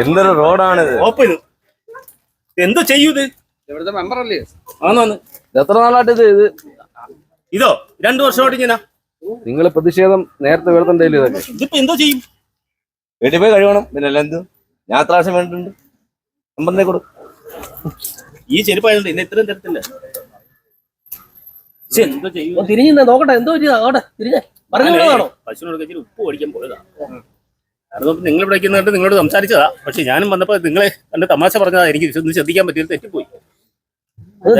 എന്തൊരു റോഡാണിത്. ഓപ്പ് ഇത് എന്തോ ചെയ്യൂ ഇത്? ഇവിടുത്തെ മെമ്പർ അല്ലേ? ആന്നാന്ന്. എത്ര നാളായിട്ട് ഇത് ഇത്? ഇതോ രണ്ടു വർഷമായിട്ട് ഇങ്ങനെ. നിങ്ങൾ പ്രതിഷേധം നേരത്തെ വരുന്നുണ്ടല്ലോ ഇതൊക്കെ? ഇതിപ്പോ എന്തോ ചെയ്യും? വീട്ടിൽ പോയി കഴിയണം പിന്നെ അല്ല എന്ത്? ഞാൻ പ്രാവശ്യം വേണ്ടിട്ടുണ്ട്. നമ്പറിനെ കൊടു. ഈ ചെരുപ്പായതുകൊണ്ട് എന്നെ ഇത്രയും തരത്തില്ല. എന്തോ ചെയ്യും? തിരിഞ്ഞു നോക്കട്ടെ എന്തോ പറ്റിയതാ അങ്ങോട്ടെ തിരിഞ്ഞേ. പറഞ്ഞോളാണോ പശുവിനോട് ഇച്ചിരി ഉപ്പ് പഠിക്കാൻ പോയതാ. കാരണം നിങ്ങൾ ഇവിടെ നിന്നിട്ട് നിങ്ങളോട് സംസാരിച്ചതാ. പക്ഷെ ഞാനും വന്നപ്പോ നിങ്ങളെ എന്റെ തമാശ പറഞ്ഞതാ. എനിക്ക് ഒന്ന് ശ്രദ്ധിക്കാൻ പറ്റിയത് തെറ്റിപ്പോയി.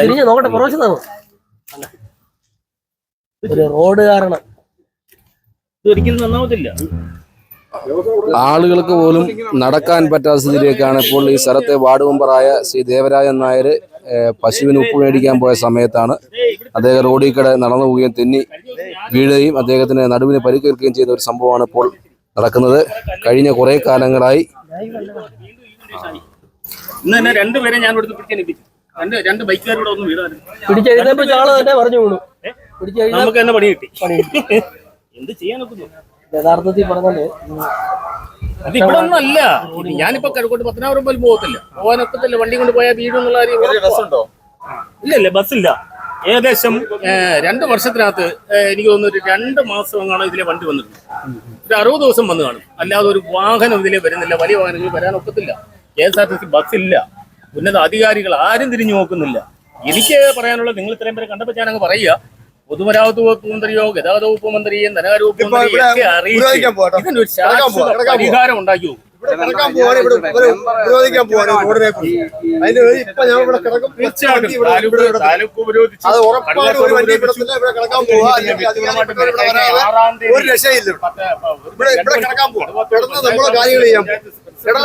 തിരിഞ്ഞു നോക്കട്ടെ പുറവശത്താണോ ഒരു റോഡ് കാരണം. ഒരിക്കലും നന്നാവത്തില്ല. ആളുകൾക്ക് പോലും നടക്കാൻ പറ്റാത്ത സ്ഥിതിയിലേക്കാണ് ഇപ്പോൾ ഈ സ്ഥലത്തെ വാർഡ് മെമ്പറായ ശ്രീ ദേവരാജൻ നായർ പശുവിന് ഉപ്പ് മേടിക്കാൻ പോയ സമയത്താണ് അദ്ദേഹം റോഡിൽ കൂടെ നടന്നു പോവുകയും തെന്നി വീഴുകയും അദ്ദേഹത്തിന് നടുവിന് പരിക്കേൽക്കുകയും ചെയ്ത ഒരു സംഭവമാണ് ഇപ്പോൾ നടക്കുന്നത്. കഴിഞ്ഞ കുറേ കാലങ്ങളായി ഇന്ന് തന്നെ രണ്ടുപേരെ ഞാൻ ഇവിടുന്ന് രണ്ട് രണ്ട് ബൈക്കുകാരോട് ഒന്ന് വീടായിരുന്നു പിടിച്ചെഴുന്നേപ്പിച്ച ആൾ തന്നെ പറഞ്ഞു വീണു. പിടിച്ചെഴുന്ന നമുക്ക് തന്നെ പണി കിട്ടി. എന്ത് ചെയ്യാനൊക്കെ യഥാർത്ഥത്തിൽ പറഞ്ഞാൽ അത് ഇവിടെ ഒന്നും അല്ല ഞാനിപ്പോ കിഴക്കോട്ട് പത്തനാപുരം പോലും പോകത്തില്ല. പോകാനൊക്കത്തില്ല. വണ്ടി കൊണ്ട് പോയാൽ വീടുന്നുള്ള കാര്യം ഉറപ്പാ. ഇല്ല ഇല്ല ബസ്സില്ല. ഏകദേശം രണ്ടു വർഷത്തിനകത്ത് എനിക്ക് തോന്നുന്നു ഒരു രണ്ട് മാസം എങ്ങാണ് ഇതിലെ വണ്ടി വന്നിട്ടുണ്ട്. ഒരു അറുപത് ദിവസം വന്നു കാണും. അല്ലാതെ ഒരു വാഹനം ഇതിലെ വരുന്നില്ല. വലിയ വാഹനങ്ങൾ വരാൻ ഒക്കത്തില്ല K S R T C ബസ്സില്ല. ഉന്നത അധികാരികൾ ആരും തിരിഞ്ഞു നോക്കുന്നില്ല. എനിക്ക് പറയാനുള്ളത് നിങ്ങൾ ഇത്രയും പേരെ കണ്ടപ്പോൾ ഞാനങ്ങ് പറയുക. പൊതുമരാമത്ത് വകുപ്പ് മന്ത്രിയോ ഗതാഗത വകുപ്പ് മന്ത്രിയോ ധനകാര്യ വകുപ്പ് ഇപ്പൊ മന്ത്രിയോ ഇവിടെ ഒക്കെ അറിയിച്ച് പോവാ, ശാശ്വത. പരിഹാരം ഉണ്ടാക്കി നോക്കും ഒരു രക്ഷയില്ല ഇവിടെ. കിടക്കാൻ പോവാ. കിടന്ന് നമ്മളെ കാര്യങ്ങൾ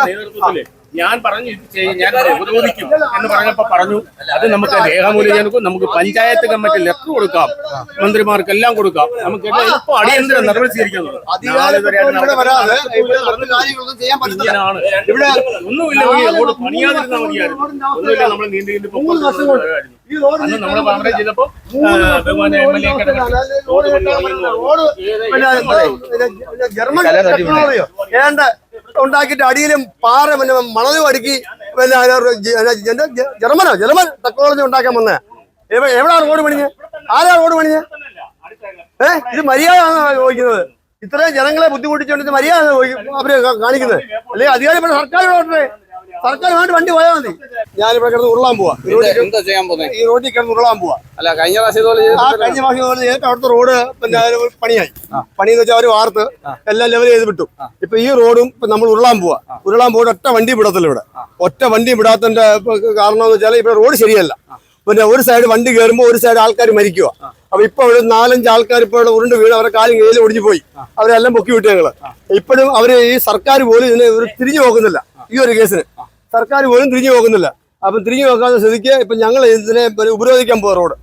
നേതൃത്വത്തിൽ ഞാൻ പറഞ്ഞു ഞാൻ ഉപരോധിക്കും എന്ന് പറഞ്ഞപ്പോ പറഞ്ഞു അത് നമുക്ക് രേഖാമൂലം നമുക്ക് പഞ്ചായത്ത് കമ്മിറ്റി ലെറ്റർ കൊടുക്കാം മന്ത്രിമാർക്ക് എല്ലാം കൊടുക്കാം. നമുക്ക് എളുപ്പം അടിയന്തര നടപടി സ്വീകരിക്കുന്നത് ഇവിടെ ഒന്നുമില്ല റോഡ് പണിയാതിരുന്നാൽ മതിയായിരുന്നു. ഒന്നുമില്ല നമ്മൾ നീണ്ടു നീണ്ടു ഈ റോഡ് അന്ന് ചെയ്തപ്പോ ബഹുമാന എം എൽ എ ജർമ്മൻ ഏണ്ട ഉണ്ടാക്കിയിട്ട് അടിയിലും പാറ പിന്നെ മണലും അടുക്കി പിന്നെ ജർമ്മനോ? ജർമ്മൻ ടെക്നോളജി ഉണ്ടാക്കാൻ വന്നേ. എവിടെയാണ് റോഡ് പണിഞ്ഞ്? ആരാ റോഡ് പണിഞ്ഞ്? ഏ? ഇത് മര്യാദ ചോദിക്കുന്നത്? ഇത്രയും ജനങ്ങളെ ബുദ്ധിമുട്ടിച്ചുകൊണ്ട് ഇത് മര്യാദ അവർ കാണിക്കുന്നത്? അല്ലെങ്കിൽ അധികാരിപ്പെട്ട സർക്കാർ ഇവിടെ. സർക്കാർ വേണ്ടി പോയാൽ മതി. ഞാനിവിടെ കിടന്ന് ഉരുളാൻ പോവാ. ഈ റോഡിൽ എന്താ ചെയ്യാൻ പോകുന്നത്? ഈ റോഡിൽ കിടന്ന് ഉരുളാൻ പോവാ. അല്ല കഴിഞ്ഞ പ്രാവശ്യം ഇതുപോലെ ആ കഴിഞ്ഞ മാസം പോലെ ചെയ്തിട്ട് അവിടുത്തെ റോഡ് പിന്നെ അതിന് പണിയായി. പണി എന്ന് വെച്ചാൽ അവർ വാർത്ത് എല്ലാം ലെവൽ ചെയ്ത് വിട്ടു. ഇപ്പൊ ഈ റോഡും ഇപ്പൊ നമ്മൾ ഉരുളാൻ പോവാ. ഉരുളാൻ പോയിട്ട് ഒറ്റ വണ്ടി വിടത്തില്ല ഇവിടെ. ഒറ്റ വണ്ടി വിടാത്തതിന്റെ കാരണം എന്ന് വെച്ചാൽ ഇവിടെ റോഡ് ശരിയല്ല. പിന്നെ ഒരു സൈഡ് വണ്ടി കയറുമ്പോൾ ഒരു സൈഡ് ആൾക്കാർ മരിക്കുക അപ്പൊ ഇപ്പൊ ഒരു നാലഞ്ച് ആൾക്കാർ ഇപ്പൊ ഇവിടെ ഉരുണ്ട് വീണ് അവരെ കാലും കയ്യിൽ ഒടിഞ്ഞു പോയി. അവരെല്ലാം പൊക്കി വിട്ടു ഞങ്ങൾ ഇപ്പോഴും അവർ ഈ സർക്കാർ പോലും ഇതിനെ ഒരു തിരിഞ്ഞു നോക്കുന്നില്ല. ഈ ഒരു കേസിന്. സർക്കാർ പോലും തിരിഞ്ഞു നോക്കുന്നില്ല. അപ്പം തിരിഞ്ഞു നോക്കാതെ സ്ഥിതിക്ക് ഇപ്പൊ ഞങ്ങൾ ഇതിനെ ഉപരോധിക്കാൻ പോവാ റോഡ്.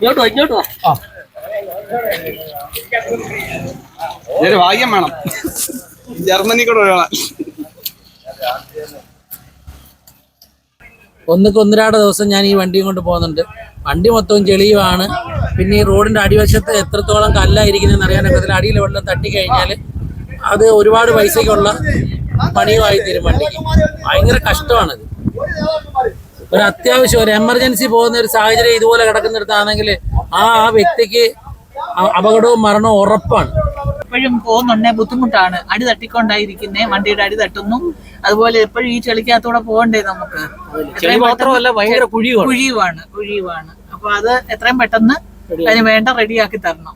ഇങ്ങോട്ട് ഇങ്ങോട്ട്? ഒരു ഭാഗ്യം വേണം. ജർമ്മനി കൂടെ ഒരാളെ. ഒന്നുക്ക് ഒന്നരാട ദിവസം ഞാൻ ഈ വണ്ടിയും കൊണ്ട് പോകുന്നുണ്ട്. വണ്ടി മൊത്തവും ചെളിയുമാണ് പിന്നെ ഈ റോഡിന്റെ അടിവശത്ത് എത്രത്തോളം കല്ലായിരിക്കുന്നതെന്ന് പറ്റത്തില്ല അടിയിൽ വെള്ളം തട്ടിക്കഴിഞ്ഞാൽ അത് ഒരുപാട് പൈസയ്ക്കുള്ള പണിയുമായി തീരും വണ്ടിക്ക്. ഭയങ്കര കഷ്ടമാണിത്. ഒരു അത്യാവശ്യം ഒരു എമർജൻസി പോകുന്ന ഒരു സാഹചര്യം ഇതുപോലെ കിടക്കുന്നിടത്താണെങ്കിൽ ആ ആ വ്യക്തിക്ക് അപകടവും മരണവും ഉറപ്പാണ്. എപ്പോഴും പോകുന്നുണ്ടേ. ബുദ്ധിമുട്ടാണ്. അടി തട്ടിക്കൊണ്ടായിരിക്കുന്നേ വണ്ടിയുടെ അടി തട്ടുന്നു. അതുപോലെ എപ്പോഴും ഈ ചെളിക്കകത്തൂടെ പോകണ്ടേ നമുക്ക്? കുഴിയുമാണ്. കുഴിയുമാണ് അപ്പൊ അത് എത്രയും പെട്ടെന്ന് അതിന് വേണ്ട റെഡിയാക്കി തരണം.